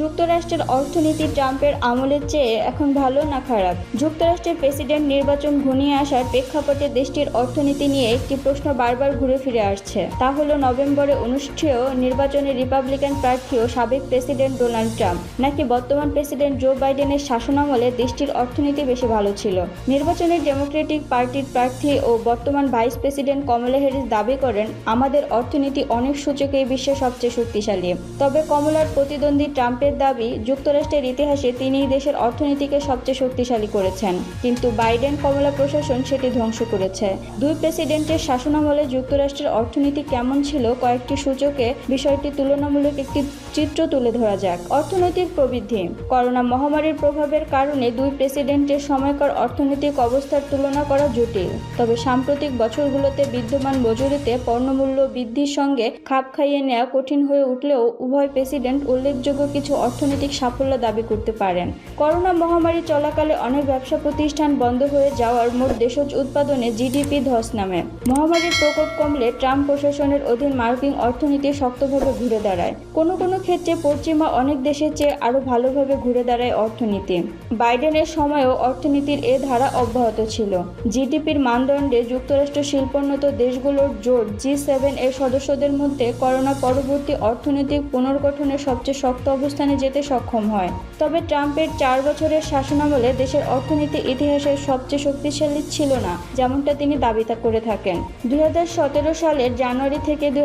যুক্তরাষ্ট্রের অর্থনীতি ট্রাম্পের আমলের চেয়ে এখন ভালো না খারাপ? যুক্তরাষ্ট্রের প্রেসিডেন্ট নির্বাচন ঘনিয়ে আসার প্রেক্ষাপটে দেশটির অর্থনীতি নিয়ে একটি প্রশ্ন বারবার ঘুরে ফিরে আসছে। তা হলো, নভেম্বরে অনুষ্ঠেয় নির্বাচনে রিপাবলিকান প্রার্থী ও সাবেক প্রেসিডেন্ট ডোনাল্ড ট্রাম্প, নাকি বর্তমান প্রেসিডেন্ট জো বাইডেনের শাসনামলে দেশটির অর্থনীতি বেশি ভালো ছিল? নির্বাচনে ডেমোক্রেটিক পার্টির প্রার্থী ও বর্তমান ভাইস প্রেসিডেন্ট কমলা হ্যারিস দাবি করেন, আমাদের অর্থনীতি অনেক সূচকে বিশ্বের সবচেয়ে শক্তিশালী। তবে কমলার প্রতিদ্বন্দ্বী ট্রাম্পের দাবি, যুক্তরাষ্ট্রের ইতিহাসে তিনিই দেশের অর্থনীতিকে সবচেয়ে শক্তিশালী করেছেন। কিন্তু বাইডেন কমলা প্রশাসন সেটি ধ্বংস করেছে। দুই প্রেসিডেন্টের শাসনামলে যুক্তরাষ্ট্রের অর্থনীতি কেমন ছিল কয়েকটি সূচকে বিষয়টি তুলনামূলক একটি চিত্র তুলে ধরা যাক। অর্থনৈতিক প্রবৃদ্ধি। করোনা মহামারীর প্রভাবের কারণে দুই প্রেসিডেন্টের সময়কার অর্থনৈতিক অবস্থার তুলনা করা জটিল। তবে সাম্প্রতিক বছরগুলোতে বিদ্যমান মজুরিতে পণ্যমূল্য বৃদ্ধির সঙ্গে খাপ খাইয়ে নেওয়া কঠিন হয়ে উঠলেও উভয় প্রেসিডেন্ট উল্লেখযোগ্য কিছু অর্থনৈতিক সাফল্য দাবি করতে পারেন। করোনা মহামারী চলাকালে অনেক ব্যবসা প্রতিষ্ঠান বন্ধ হয়ে যাওয়ার মোট দেশজ উৎপাদনে জিডিপি ধস নামে। মহামারীর প্রকোপ কমলে ট্রাম্প প্রশাসনের অধীন মার্কিন অর্থনীতি শক্তভাবে ঘুরে দাঁড়ায়। কোনো কোনো ক্ষেত্রে পশ্চিমা অনেক দেশের চেয়ে আরও ভালোভাবে ঘুরে দাঁড়ায় অর্থনীতি। বাইডেনের সময়ও অর্থনীতির এ ধারা অব্যাহত ছিল। জিডিপির মানদণ্ডে যুক্তরাষ্ট্র শিল্পোন্নত দেশগুলোর জোট জি সেভেন এর সদস্যদের মধ্যে করোনা পরবর্তী অর্থনৈতিক পুনর্গঠনের সবচেয়ে শক্ত অবস্থানে যেতে সক্ষম হয়। তবে ট্রাম্পের চার বছরের শাসনামলে দেশের অর্থনীতি ইতিহাসের সবচেয়ে শক্তিশালী ছিল না, যেমনটা তিনি দাবিতা করে থাকেন। দু হাজার সতেরো সালের জানুয়ারি থেকে দুই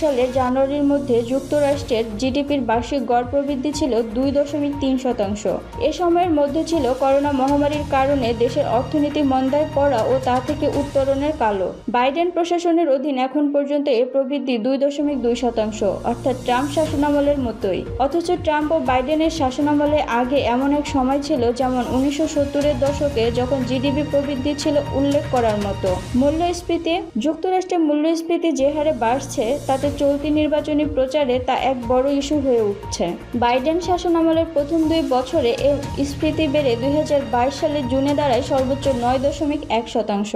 সালের জানুয়ারির মধ্যে যুক্তরাষ্ট্রের জিডিপির বার্ষিক গড় প্রবৃদ্ধি ছিল দুই দশমিক তিন শতাংশ। এ সময়ের মধ্যে ছিল করোনা মহামারীর কারণে দেশের অর্থনীতি মন্দায় পড়া ও তা থেকে উত্তরণের কালো। বাইডেন প্রশাসনের অধীন এখন পর্যন্ত এ প্রবৃদ্ধি দুই দশমিক দুই শতাংশ, অর্থাৎ ট্রাম্প শাসনামলের মতোই। অথচ ট্রাম্প ও বাইডেনের শাসনামলে আগে এমন এক সময় ছিল যেমন উনিশশো সত্তরের দশকে যখন জিডিপি প্রবৃদ্ধি ছিল উল্লেখ করার মতো। মূল্যস্ফীতি, যুক্তরাষ্ট্রের মূল্যস্ফীতি যে হারে বাড়ছে, তাতে চলতি নির্বাচনী প্রচারে তা এক বড় ইস্যু হয়ে উঠছে। বাইডেন শাসনামলের প্রথম দুই বছরে এ স্ফীতি বেড়ে দুই সালের জুনে দাঁড়ায় সর্বোচ্চ নয় দশমিক এক শতাংশ।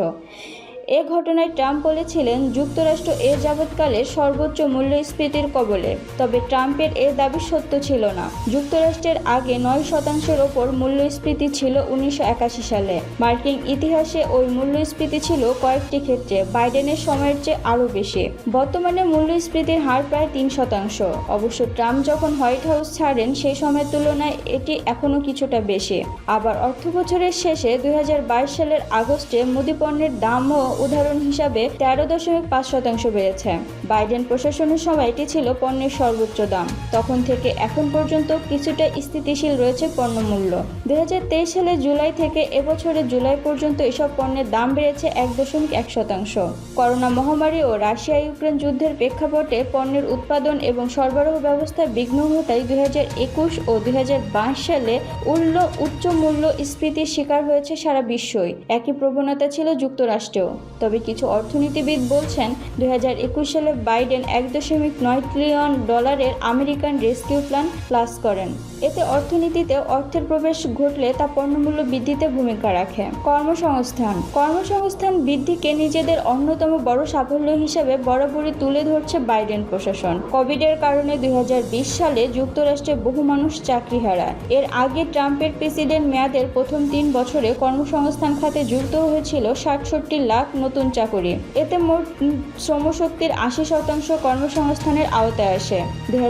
এ ঘটনায় ট্রাম্প বলেছিলেন, যুক্তরাষ্ট্র এ যাবৎকালে সর্বোচ্চ মূল্যস্ফীতির কবলে, তবে ট্রাম্পের এ দাবি সত্য ছিল না। যুক্তরাষ্ট্রের আগে নয় শতাংশের ওপর মূল্যস্ফীতি ছিল উনিশশো একাশি সালে। মার্কিন ইতিহাসে ওই মূল্যস্ফীতি ছিল কয়েকটি ক্ষেত্রে, বাইডেনের সময়ের চেয়ে আরও বেশি। বর্তমানে মূল্যস্ফীতির হার প্রায় তিন শতাংশ। অবশ্য ট্রাম্প যখন হোয়াইট হাউস ছাড়েন, সেই সময়ের তুলনায় এটি এখনও কিছুটা বেশি। আবার অর্থবছরের শেষে দুই হাজার বাইশ সালের আগস্টে মুদি পণ্যের দামও উদাহরণ হিসাবে তেরো দশমিক পাঁচ শতাংশ বেড়েছে। বাইডেন প্রশাসনের সময় এটি ছিল পণ্যের সর্বোচ্চ দাম। তখন থেকে এখন পর্যন্ত কিছুটা স্থিতিশীল রয়েছে পণ্যমূল্য। দুই হাজার তেইশ সালে জুলাই থেকে এবছরের জুলাই পর্যন্ত এসব পণ্যের দাম বেড়েছে এক দশমিক এক শতাংশ। করোনা মহামারী ও রাশিয়া ইউক্রেন যুদ্ধের প্রেক্ষাপটে পণ্যের উৎপাদন এবং সরবরাহ ব্যবস্থায় বিঘ্ন ঘটায় দুই একুশ ও দুই হাজার বাইশ সালে উল্ল, উচ্চ মূল্য স্ফীতির শিকার হয়েছে সারা বিশ্বই। একই প্রবণতা ছিল যুক্তরাষ্ট্রেও। তবে কিছু অর্থনীতিবিদ বলছেন দুই হাজার একুশ সালে বাইডেন এক দশমিক নয় ট্রিলিয়ন ডলারের আমেরিকান রেস্কিউ প্ল্যান প্লাস করেন। এতে অর্থনীতিতে অর্থের প্রবেশ ঘটলে তা পণ্যমূল্য বৃদ্ধিতে ভূমিকা রাখে। কর্মসংস্থান। কর্মসংস্থান বৃদ্ধিকে নিজেদের অন্যতম বড় সাফল্য হিসেবে বরাবরই তুলে ধরছে বাইডেন প্রশাসন। কোভিডের কারণে দুই হাজার বিশ সালে যুক্তরাষ্ট্রে বহু মানুষ চাকরি হারায়। এর আগে ট্রাম্পের প্রেসিডেন্ট মেয়াদের প্রথম তিন বছরে কর্মসংস্থান খাতে যুক্ত হয়েছিল ষাটষট্টি লাখ নতুন চাকরি। এতে মোট শ্রমশক্তির আশি শতাংশ কর্মসংস্থানের আওতায় আসে। দুই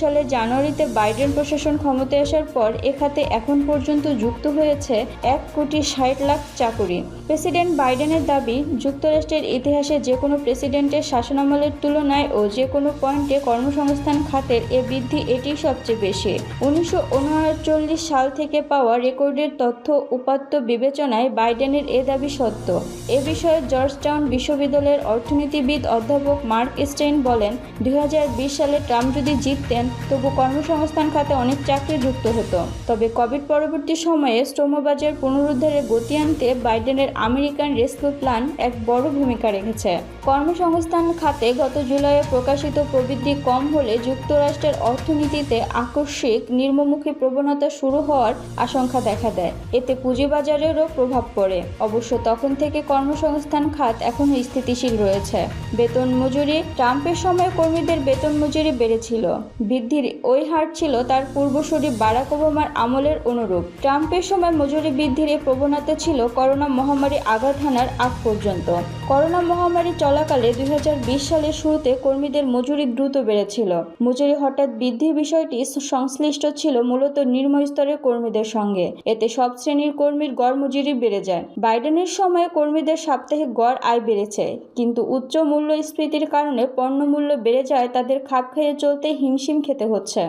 সালের জানুয়ারিতে বাইডেন প্রশাসন ক্ষমতায় আসার পর এ খাতে এখন পর্যন্ত যুক্ত হয়েছে এক কোটি ষাট লাখ চাকুরি। প্রেসিডেন্ট বাইডেনের দাবি, যুক্তরাষ্ট্রের ইতিহাসে যে কোনো প্রেসিডেন্টের শাসনামলের তুলনায় ও যে কোনো পয়েন্টে কর্মসংস্থান খাতের এ বৃদ্ধি এটি সবচেয়ে বেশি। উনিশশো সাল থেকে পাওয়া রেকর্ডের তথ্য উপাত্ত বিবেচনায় বাইডেনের এ দাবি সত্য। এ বিষয়ে জর্জটাউন বিশ্ববিদ্যালয়ের অর্থনীতিবিদ অধ্যাপক মার্ক স্টেইন বলেন, দুই সালে ট্রাম্প যদি জিততেন, তবু কর্মসংস্থান খাতে অনেক চাকরি যুক্ত হতো। তবে কোভিড পরবর্তী সময়ে শ্রমবাজার পুনরুদ্ধারে গতি আনতে বাইডেনের আমেরিকান রেস্কিউ প্ল্যান এক বড় ভূমিকা রেখেছে। কর্মসংস্থান খাতে গত জুলাইয়ে প্রকাশিত প্রবৃদ্ধি কম হলে যুক্তরাষ্ট্রের অর্থনীতিতে আকস্মিক নির্মমুখী প্রবণতা শুরু হওয়ার আশঙ্কা দেখা দেয়। এতে পুঁজিবাজারেরও প্রভাব পড়ে। অবশ্য তখন থেকে কর্মসংস্থান কর্মসংস্থান খাত এখনও স্থিতিশীল রয়েছে। বেতন মজুরি ট্রাম্পের সময় কর্মীদের বেতন মজুরি বেড়েছিল। বৃদ্ধির ওই হার ছিল তার পূর্বসূরি বারাক ওবামার আমলের অনুরূপ। ট্রাম্পের সময় মজুরি বৃদ্ধির এই প্রবণতা ছিল করোনা মহামারী আঘাত হানার আগ পর্যন্ত। করোনা মহামারী চলাকালে দুই হাজার বিশ সালের শুরুতে কর্মীদের মজুরি দ্রুত বেড়েছিল। মজুরি হঠাৎ বৃদ্ধির বিষয়টি সংশ্লিষ্ট ছিল মূলত নিম্ন স্তরের কর্মীদের সঙ্গে। এতে সব শ্রেণির কর্মীর গড় মজুরি বেড়ে যায়। বাইডেনের সময়ে কর্মীদের সাপ্তাহিক গড় আয় বেড়েছে। কিন্তু উচ্চ মূল্যস্ফীতির কারণে পণ্যমূল্য বেড়ে যায়, তাদের খাপ খেয়ে চলতে হিমশিম খেতে হচ্ছে।